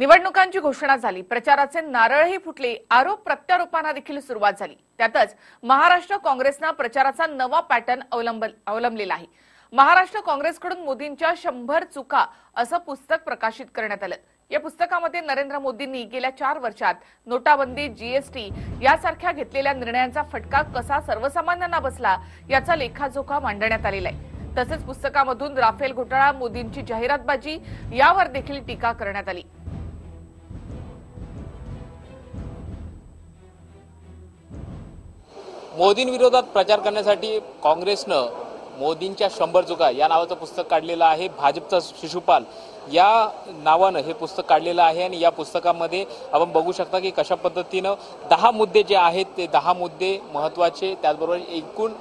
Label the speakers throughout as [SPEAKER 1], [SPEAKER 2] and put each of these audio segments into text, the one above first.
[SPEAKER 1] निवडणुकांची घोषणा झाली प्रचाराचे नारळही फुटले आरोप प्रत्यारोपांना देखील सुरुवात झाली. त्यातच महाराष्ट्र काँग्रेसनं प्रचाराचा नवा पॅटर्न अवलंब अवलंबलेला आहे. महाराष्ट्र काँग्रेसकडून मोदींच्या शंभर चुका असं पुस्तक प्रकाशित करण्यात आलं. या पुस्तकामध्ये नरेंद्र मोदींनी गेल्या चार वर्षात नोटाबंदी जीएसटी यासारख्या घेतलेल्या निर्णयांचा फटका कसा सर्वसामान्यांना बसला याचा लेखाजोखा मांडण्यात आलेला आहे. तसेच पुस्तकामधून राफेल घोटाळा मोदींची जाहिरातबाजी यावर देखील टीका करण्यात आली.
[SPEAKER 2] मोदींविरोधात प्रचार करण्यासाठी काँग्रेसनं मोदींच्या शंभर चुका या नावाचं पुस्तक काढलेलं आहे. भाजपचा शिशुपाल या नावानं हे पुस्तक काढलेलं आहे आणि या पुस्तकामध्ये आपण बघू शकता की कशा पद्धतीनं दहा मुद्दे जे आहेत ते दहा मुद्दे महत्त्वाचे त्याचबरोबर एकूण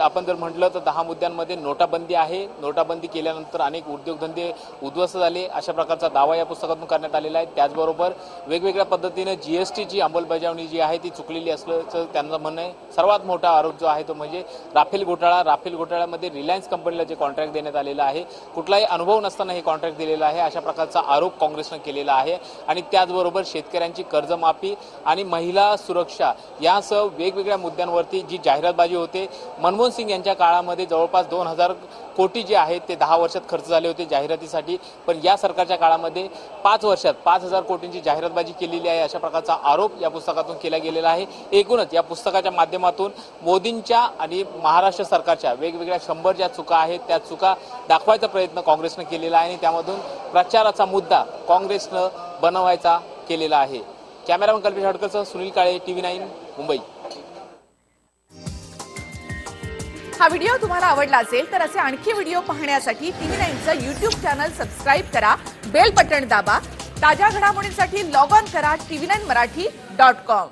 [SPEAKER 2] आपण जर म्हटलं तर दहा मुद्द्यांमध्ये नोटाबंदी आहे. नोटाबंदी केल्यानंतर अनेक उद्योगधंदे उद्ध्वस्त झाले. अशा प्रकारचा दावा या पुस्तकातून करण्यात आलेला आहे. त्याचबरोबर वेगवेगळ्या पद्धतीनं जी एस टीची अंमलबजावणी जी आहे ती चुकलेली असल्याचं त्यांचं म्हणणं आहे. सर्वात मोठा आरोप जो आहे तो म्हणजे राफेल घोटाळा. राफेल घोटाळ्यामध्ये रिलायन्स कंपनीला जे कॉन्ट्रॅक्ट देण्यात आलेलं आहे कुठलाही अनुभव नसताना हे कॉन्ट्रॅक्ट दिलेलं आहे. अशा प्रकारचा आरोप काँग्रेसनं केलेला आहे. आणि त्याचबरोबर शेतकऱ्यांची कर्जमाफी आणि महिला सुरक्षा यासह वेगवेगळ्या मुद्द्यांवरती जी जाहिरातबाजी होते मनमोहन सिंग यांच्या काळामध्ये जवळपास दोन हजार कोटी जे आहेत ते दहा वर्षात खर्च झाले होते जाहिरातीसाठी. पण या सरकारच्या काळामध्ये पाच वर्षात पाच हजार कोटींची जाहिरातबाजी केलेली आहे अशा प्रकारचा आरोप या पुस्तकातून केला गेलेला आहे. एकूणच या पुस्तकाच्या माध्यमातून मोदींच्या आणि महाराष्ट्र सरकारच्या वेगवेगळ्या शंभर ज्या चुका आहेत त्या चुका दाखवायचा प्रयत्न काँग्रेसनं केलेला आहे आणि त्यामधून प्रचाराचा मुद्दा काँग्रेसनं बनवायचा केलेला आहे. कॅमेरामन कल्पेश हडकरसह सुनील काळे टीव्ही नाईन मुंबई.
[SPEAKER 1] हा व्हिडिओ तुम्हाला आवडला असेल तर असे आणखी व्हिडिओ पाहण्यासाठी टीव्ही नाईनचं युट्यूब चॅनल सबस्क्राईब करा बेल बटन दाबा ताज्या घडामोडींसाठी लॉग ऑन करा TV nine Marathi dot com